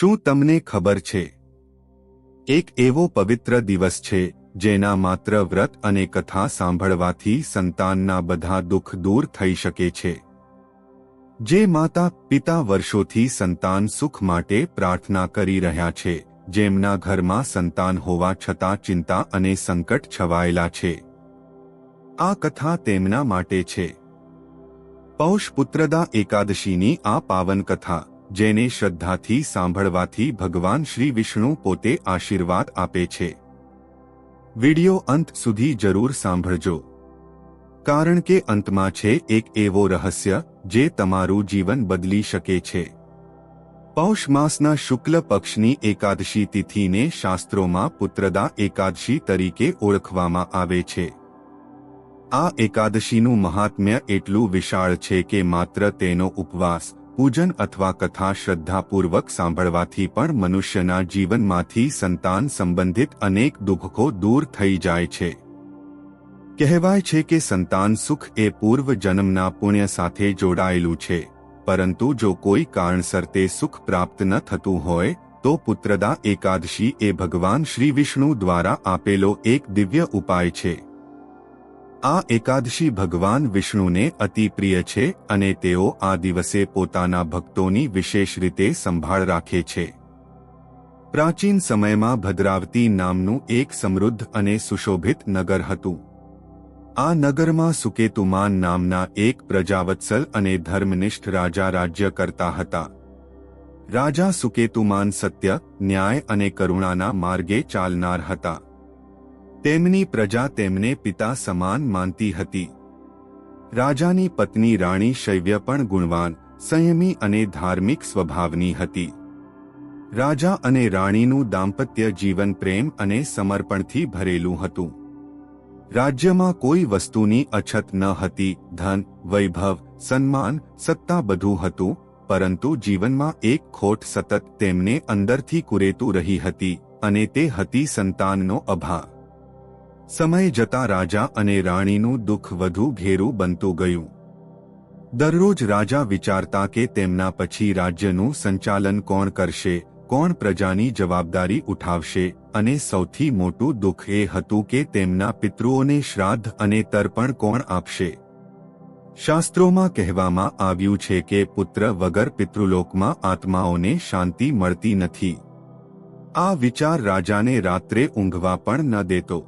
શું તમને ખબર છે? એક એવો પવિત્ર દિવસ છે, જેના માત્ર વ્રત અને કથા સાંભળવાથી સંતાનના બધા દુઃખ દૂર થઈ શકે છે. જે માતા, પિતા વર્ષોથી સંતાન સુખ માટે પ્રાર્થના કરી રહ્યા છે, જેમના ઘરમાં સંતાન હોવા છતાં ચિંતા અને સંકટ છવાયેલા છે. આ કથા તેમના માટે છે. પૌષ પુત્રદા એકાદશીની આ પાવન કથા જેને શ્રદ્ધાથી સાંભળવાથી ભગવાન શ્રી વિષ્ણુ પોતે આશીર્વાદ આપે છે. વિડિયો અંત સુધી જરૂર સાંભળજો. કારણ કે અંતમાં છે એક એવો રહસ્ય, જે તમારું જીવન બદલી શકે છે. પૌષ માસના શુક્લ પક્ષની એકાદશી તિથિને શાસ્ત્રોમાં પુત્રદા એકાદશી તરીકે ઓળખવામાં આવે છે. આ એકાદશીનું મહાત્મ્ય એટલું વિશાળ છે કે માત્ર તેનો ઉપવાસ પૂજન અથવા કથા શ્રદ્ધાપૂર્વક સાંભળવાથી પણ મનુષ્યના જીવનમાંથી સંતાન સંબંધિત અનેક દુઃખો દૂર થઈ જાય છે. કહેવાય છે કે સંતાન સુખ એ પૂર્વ જન્મના પુણ્ય સાથે જોડાયેલું છે, પરંતુ જો કોઈ કારણસર તે સુખ પ્રાપ્ત ન થતું હોય, તો પુત્રદા એકાદશી એ ભગવાન શ્રી વિષ્ણુ દ્વારા આપેલો એક દિવ્ય ઉપાય છે. આ એકાદશી ભગવાન વિષ્ણુને અતિ પ્રિય છે અને તેઓ આ દિવસે પોતાના ભક્તોની વિશેષ રીતે સંભાળ રાખે છે. પ્રાચીન સમયમાં ભદ્રાવતી નામનું એક સમૃદ્ધ અને સુશોભિત નગર હતું. આ નગરમાં સુકેતુમાન નામના એક પ્રજાવત્સલ અને ધર્મનિષ્ઠ રાજા રાજ્ય કરતા હતા. રાજા સુકેતુમાન સત્ય, ન્યાય અને કરુણાના માર્ગે ચાલનાર હતા. તેમની પ્રજા તેમને પિતા સમાન માનતી હતી. રાજાની પત્ની રાણી શૈવ્ય પણ ગુણવાન, સંયમી અને ધાર્મિક સ્વભાવની હતી. રાજા અને રાણીનું દાંપત્ય જીવન પ્રેમ અને સમર્પણથી ભરેલું હતું. રાજ્યમાં કોઈ વસ્તુની અછત ન હતી, ધન, વૈભવ, સન્માન, સત્તા બધું હતું, પરંતુ જીવનમાં એક ખોટ સતત તેમને અંદરથી કુરેતું રહી હતી અને તે હતી સંતાનનો અભાવ. સમય જતા રાજા અને રાણીનું દુઃખ વધુ ઘેરું બનતું ગયું. દરરોજ રાજા વિચારતા કે તેમના પછી રાજ્યનું સંચાલન કોણ કરશે, કોણ પ્રજાની જવાબદારી ઉઠાવશે અને સૌથી મોટું દુઃખ એ હતું કે તેમના પિતૃઓને શ્રાદ્ધ અને તર્પણ કોણ આપશે. શાસ્ત્રોમાં કહેવામાં આવ્યું છે કે પુત્ર વગર પિતૃલોકમાં આત્માઓને શાંતિ મળતી નથી. આ વિચાર રાજાને રાત્રે ઊંઘવા પણ ન દેતો.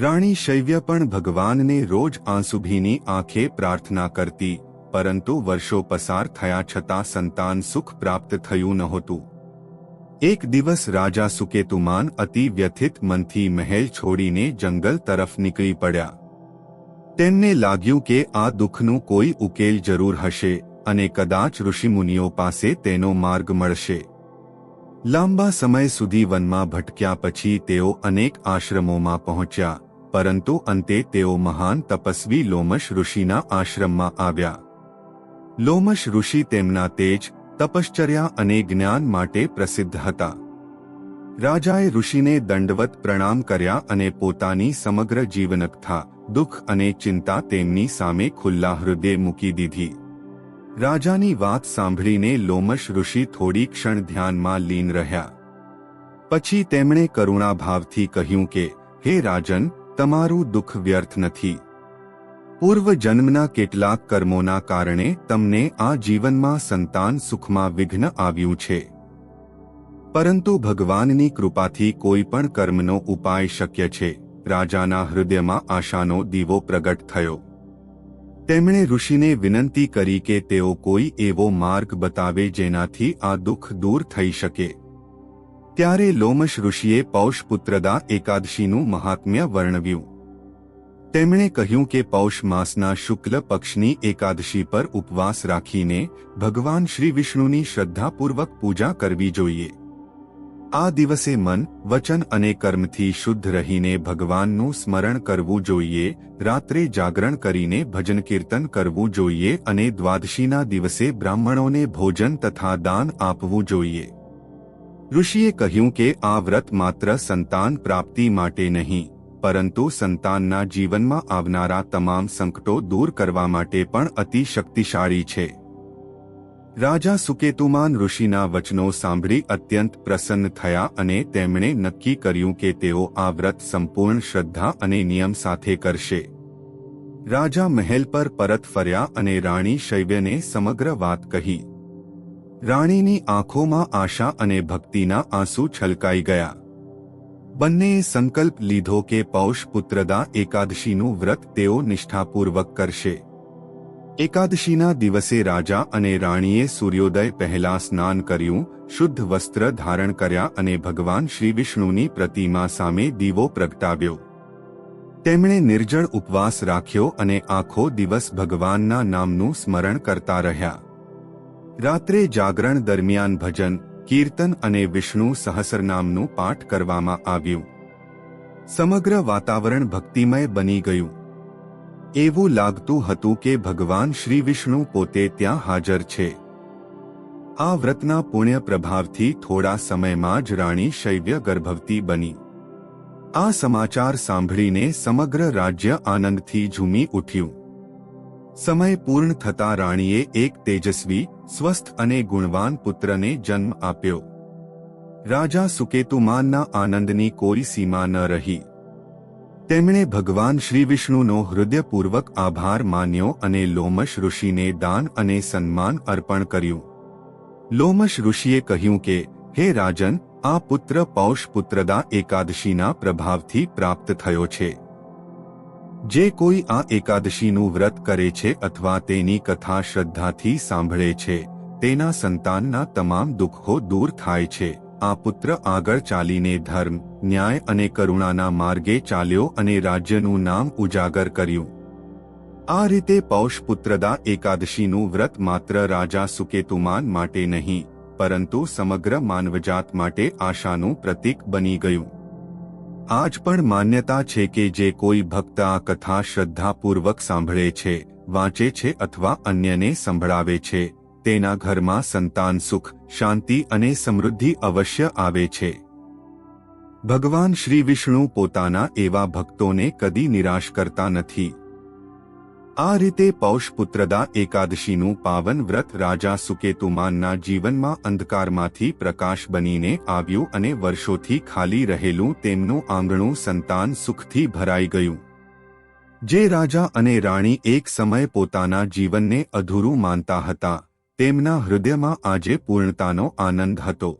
રાણી શૈવ્ય પણ ભગવાનને રોજ આંસુભીની આંખે પ્રાર્થના કરતી, પરંતુ વર્ષો પસાર થયા છતાં સંતાન સુખ પ્રાપ્ત થયું નહોતું. એક દિવસ રાજા સુકેતુમાન અતિ વ્યથિત મનથી મહેલ છોડીને જંગલ તરફ નીકળી પડ્યા. તેમને લાગ્યું કે આ દુઃખનું કોઈ ઉકેલ જરૂર હશે અને કદાચ ઋષિમુનિઓ પાસે તેનો માર્ગ મળશે. લાંબા સમય સુધી વનમાં ભટક્યા પછી તેઓ અનેક આશ્રમોમાં પહોંચ્યા. પરંતુ અંતે તેઓ મહાન તપસ્વી લોમશ ઋષિના આશ્રમમાં આવ્યા. લોમશ ઋષિ તેમના તેજ, તપશ્ચર્યા અને જ્ઞાન માટે પ્રસિદ્ધ હતા. રાજાએ ઋષિને દંડવત પ્રણામ કર્યા અને પોતાની સમગ્ર જીવનકથા, દુઃખ અને ચિંતા તેમની સામે ખુલ્લા હૃદય મૂકી દીધી. રાજાની વાત સાંભળીને લોમશ ઋષિ થોડી ક્ષણ ધ્યાનમાં લીન રહ્યા. પછી તેમણે કરુણાભાવથી કહ્યું કે, હે રાજન તમારું દુઃખ વ્યર્થ નથી. પૂર્વ જન્મના કેટલાક કર્મોના કારણે તમને આ જીવનમાં સંતાન સુખમાં વિઘ્ન આવ્યું છે. પરંતુ ભગવાનની કૃપાથી કોઈ પણ કર્મનો ઉપાય શક્ય છે. રાજાના હૃદયમાં આશાનો દીવો પ્રગટ થયો. તેમણે ઋષિને વિનંતી કરી કે તેઓ કોઈ એવો માર્ગ બતાવે જેનાથી આ દુઃખ દૂર થઈ શકે. ત્યારે લોમશ ઋષિએ પૌષ પુત્રદા એકાદશીનું મહાત્મ્ય વર્ણવ્યું. તેમણે કહ્યું કે પૌષ માસના શુક્લ પક્ષની એકાદશી પર ઉપવાસ રાખીને ભગવાન શ્રી વિષ્ણુની શ્રદ્ધાપૂર્વક પૂજા કરવી જોઈએ. આ દિવસે મન, વચન અને કર્મથી શુદ્ધ રહીને ભગવાનનું સ્મરણ કરવું જોઈએ, રાત્રે જાગરણ કરીને ભજન કીર્તન કરવું જોઈએ અને દ્વાદશીના દિવસે બ્રાહ્મણોને ભોજન તથા દાન આપવું જોઈએ. ઋષિએ કહ્યું કે આ વ્રત માત્ર સંતાન પ્રાપ્તિ માટે નહીં, પરંતુ સંતાનના જીવનમાં આવનારા તમામ સંકટો દૂર કરવા માટે પણ અતિ શક્તિશાળી છે. રાજા સુકેતુમાન ઋષિના વચનો સાંભળી અત્યંત પ્રસન્ન થયા અને તેમણે નક્કી કર્યું કે તેઓ આ વ્રત સંપૂર્ણ શ્રદ્ધા અને નિયમ સાથે કરશે. રાજા મહેલ પર પરત ફર્યા અને રાણી શૈવ્યને સમગ્ર વાત કહી. રાણીની આંખોમાં આશા અને ભક્તિના આંસુ છલકાઈ ગયા. બંનેએ સંકલ્પ લીધો કે પૌષ પુત્રદા એકાદશીનું વ્રત તેઓ નિષ્ઠાપૂર્વક કરશે. એકાદશીના દિવસે રાજા અને રાણીએ સૂર્યોદય પહેલા સ્નાન કર્યું, શુદ્ધ વસ્ત્ર ધારણ કર્યા અને ભગવાન શ્રી વિષ્ણુની પ્રતિમા સામે દીવો પ્રગટાવ્યો. તેમણે નિર્જળ ઉપવાસ રાખ્યો અને આખો દિવસ ભગવાનના નામનું સ્મરણ કરતા રહ્યા. રાત્રે જાગરણ દરમિયાન ભજન, કીર્તન અને વિષ્ણુ સહસ્રનામનું પાઠ કરવામાં આવ્યું. સમગ્ર વાતાવરણ ભક્તિમય બની ગયું. એવું લાગતું હતું કે ભગવાન શ્રી વિષ્ણુ પોતે ત્યાં હાજર છે. આ વ્રતના પુણ્ય પ્રભાવથી થોડા સમયમાં જ રાણી શૈવ્ય ગર્ભવતી બની. આ સમાચાર સાંભળીને સમગ્ર રાજ્ય આનંદથી ઝૂમી ઉઠ્યું. સમય પૂર્ણ થતા રાણીએ એક તેજસ્વી સ્વસ્થ અને ગુણવાન પુત્રને જન્મ આપ્યો. રાજા સુકેતુમાનના આનંદની કોઈ સીમા ન રહી. તેમણે ભગવાન શ્રી વિષ્ણુનો હૃદયપૂર્વક આભાર માન્યો અને લોમશ ઋષિને દાન અને સન્માન અર્પણ કર્યું. લોમશ ઋષિએ કહ્યું કે, હે રાજન, આ પુત્ર પૌષ પુત્રદા એકાદશીના પ્રભાવથી પ્રાપ્ત થયો છે. જે કોઈ આ એકાદશીનું વ્રત કરે છે અથવા તેની કથા શ્રદ્ધાથી સાંભળે છે, તેના સંતાનના તમામ દુઃખો દૂર થાય છે. આ પુત્ર આગળ ચાલીને ધર્મ, ન્યાય અને કરુણાના માર્ગે ચાલ્યો અને રાજ્યનું નામ ઉજાગર કર્યું. આ રીતે પૌષ પુત્રદા એકાદશીનું વ્રત માત્ર રાજા સુકેતુમાન માટે નહીં, પરંતુ સમગ્ર માનવજાત માટે આશાનું પ્રતીક બની ગયું. આજ પણ માન્યતા છે કે જે કોઈ ભક્ત આ કથા શ્રદ્ધાપૂર્વક સાંભળે છે, વાંચે છે અથવા અન્યને સંભળાવે છે, તેના ઘરમાં સંતાન સુખ, શાંતિ અને સમૃદ્ધિ અવશ્ય આવે છે. ભગવાન શ્રી વિષ્ણુ પોતાના એવા ભક્તોને કદી નિરાશ કરતા નથી. આ રીતે પૌષપુત્રદા એકાદશીનું પાવન વ્રત રાજા સુકેતુમાનના જીવનમાં અંધકારમાંથી પ્રકાશ બનીને આવ્યું અને વર્ષોથી ખાલી રહેલું તેમનું આંગણું સંતાન સુખથી ભરાઈ ગયું. જે રાજા અને રાણી એક સમય પોતાના જીવનને અધૂરું માનતા હતા, તેમના હૃદયમાં આજે પૂર્ણતાનો આનંદ હતો.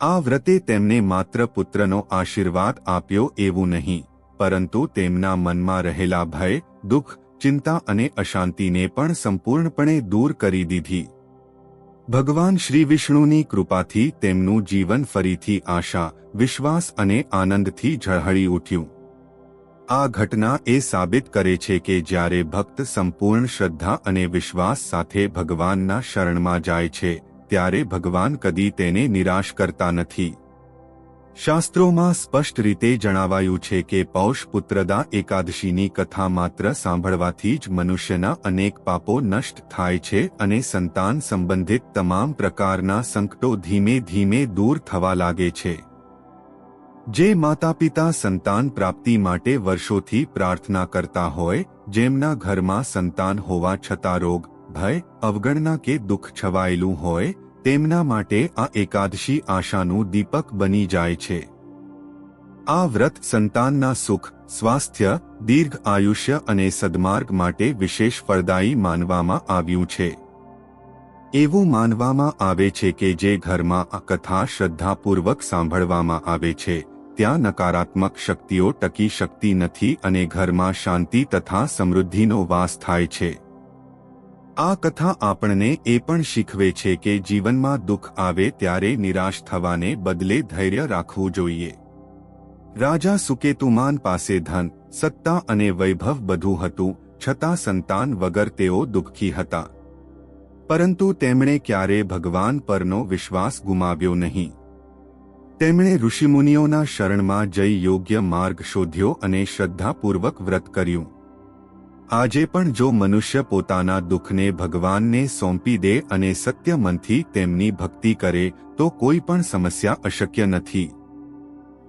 આ વ્રતે તેમને માત્ર પુત્રનો આશીર્વાદ આપ્યો એવું નહીં, પરંતુ તેમના મનમાં રહેલા ભય, દુઃખ ચિંતા અને અશાંતિને પણ સંપૂર્ણપણે દૂર કરી દીધી. ભગવાન શ્રી વિષ્ણુની કૃપાથી તેમનું જીવન ફરીથી આશા, વિશ્વાસ અને આનંદથી ઝળહળી ઉઠ્યું. આ ઘટના એ સાબિત કરે છે કે જ્યારે ભક્ત સંપૂર્ણ શ્રદ્ધા અને વિશ્વાસ સાથે ભગવાનના શરણમાં જાય છે, ત્યારે ભગવાન કદી તેને નિરાશ કરતા નથી. શાસ્ત્રોમાં સ્પષ્ટ રીતે જણાવાયું છે કે પૌષ પુત્રદા એકાદશીની કથા માત્ર સાંભળવાથી જ મનુષ્યના અનેક પાપો નષ્ટ થાય છે અને સંતાન સંબંધિત તમામ પ્રકારના સંકટો ધીમે ધીમે દૂર થવા લાગે છે. જે માતા પિતા સંતાન પ્રાપ્તિ માટે વર્ષોથી પ્રાર્થના કરતા હોય, જેમના ઘરમાં સંતાન હોવા છતાં રોગ, ભય, અવગણના કે દુઃખ છવાયેલું હોય તેમના માટે આ એકાદશી આશાનું દીપક બની જાય છે. આ વ્રત સંતાનના સુખ, સ્વાસ્થ્ય, દીર્ઘ આયુષ્ય અને સદમાર્ગ માટે વિશેષ ફળદાયી માનવામાં આવ્યું છે. એવું માનવામાં આવે છે કે જે ઘરમાં આ કથા શ્રદ્ધાપૂર્વક સાંભળવામાં આવે છે, ત્યાં નકારાત્મક શક્તિઓ ટકી શકતી નથી અને ઘરમાં શાંતિ તથા સમૃદ્ધિનો વાસ થાય છે. આ કથા આપણને એ પણ શીખવે છે કે જીવનમાં દુઃખ આવે ત્યારે નિરાશ થવાને બદલે ધૈર્ય રાખવું જોઈએ. રાજા સુકેતુમાન પાસે ધન, સત્તા અને વૈભવ બધું હતું, છતાં સંતાન વગર તેઓ દુઃખી હતા. પરંતુ તેમણે ક્યારે ભગવાન પરનો વિશ્વાસ ગુમાવ્યો નહીં. તેમણે ઋષિમુનિઓના શરણમાં જઈ યોગ્ય માર્ગ શોધ્યો અને શ્રદ્ધાપૂર્વક વ્રત કર્યું. આજે પણ જો મનુષ્ય પોતાના દુઃખને ભગવાનને સોંપી દે અને સત્ય મનથી તેમની ભક્તિ કરે, તો કોઈ પણ સમસ્યા અશક્ય નથી.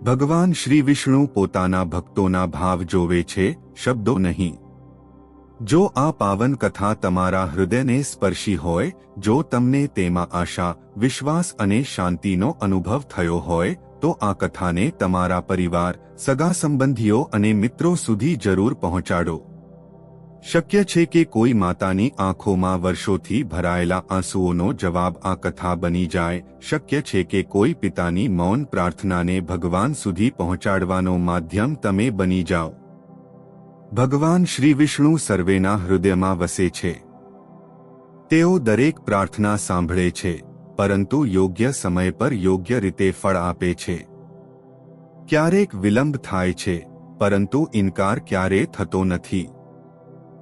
ભગવાન શ્રી વિષ્ણુ પોતાના ભક્તોના ભાવ જોવે છે, શબ્દો નહીં. જો આ પાવન કથા તમારા હૃદયને સ્પર્શી હોય, જો તમને તેમાં આશા, વિશ્વાસ અને શાંતિનો અનુભવ થયો હોય, તો આ કથાને તમારા પરિવાર, સગા સંબંધીઓ અને મિત્રો સુધી જરૂર પહોંચાડો. શક્ય છે કે કોઈ માતાની આંખોમાં વર્ષોથી ભરાયેલા આંસુઓનો જવાબ આ કથા બની જાય. શક્ય છે કે કોઈ પિતાની મૌન પ્રાર્થનાને ભગવાન સુધી પહોંચાડવાનો માધ્યમ તમે બની જાઓ. ભગવાન શ્રી વિષ્ણુ સર્વેના હૃદયમાં વસે છે. તેઓ દરેક પ્રાર્થના સાંભળે છે, પરંતુ યોગ્ય સમય પર યોગ્ય રીતે ફળ આપે છે. ક્યારેક વિલંબ થાય છે, પરંતુ ઇનકાર ક્યારે થતો નથી.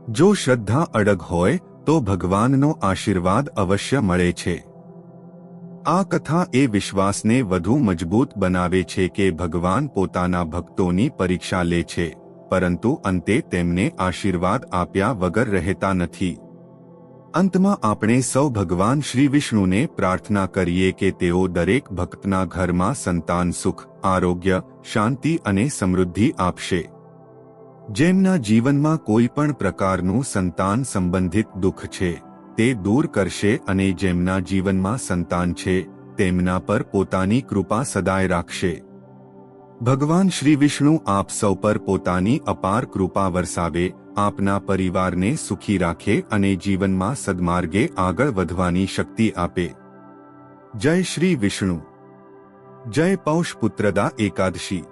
જો શ્રદ્ધા અડગ હોય, તો ભગવાનનો આશીર્વાદ અવશ્ય મળે છે. આ કથા એ વિશ્વાસને વધુ મજબૂત બનાવે છે કે ભગવાન પોતાના ભક્તોની પરીક્ષા લે છે, પરંતુ અંતે તેમને આશીર્વાદ આપ્યા વગર રહેતા નથી. અંતમાં આપણે સૌ ભગવાન શ્રી વિષ્ણુને પ્રાર્થના કરીએ કે તેઓ દરેક ભક્તના ઘરમાં સંતાન સુખ, આરોગ્ય, શાંતિ અને સમૃદ્ધિ આપશે. જેમના જીવનમાં કોઈ પણ પ્રકારનું સંતાન સંબંધિત દુઃખ છે, તે દૂર કરશે અને જેમના જીવનમાં સંતાન છે, તેમના પર પોતાની કૃપા સદાય રાખશે. ભગવાન શ્રી વિષ્ણુ આપ સૌ પર પોતાની અપાર કૃપા વરસાવે, આપના પરિવારને સુખી રાખે અને જીવનમાં સદમાર્ગે આગળ વધવાની શક્તિ આપે. જય શ્રી વિષ્ણુ. જય પૌષ પુત્રદા એકાદશી.